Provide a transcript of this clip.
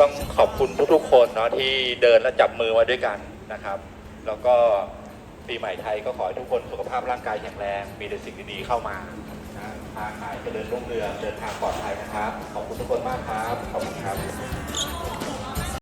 ต้องขอบคุณทุกๆคนเนาะที่เดินและจับมือมาด้วยกันนะครับ แล้วก็ปีใหม่ไทยก็ขอให้ทุกคนสุขภาพร่างกายแข็งแรง มีแต่สิ่งดีๆเข้ามาทางหาขายเจริญรุ่งเรืองเดินทางปลอดภัยนะครับ ขอบคุณทุกคนมากครับ ขอบคุณครับ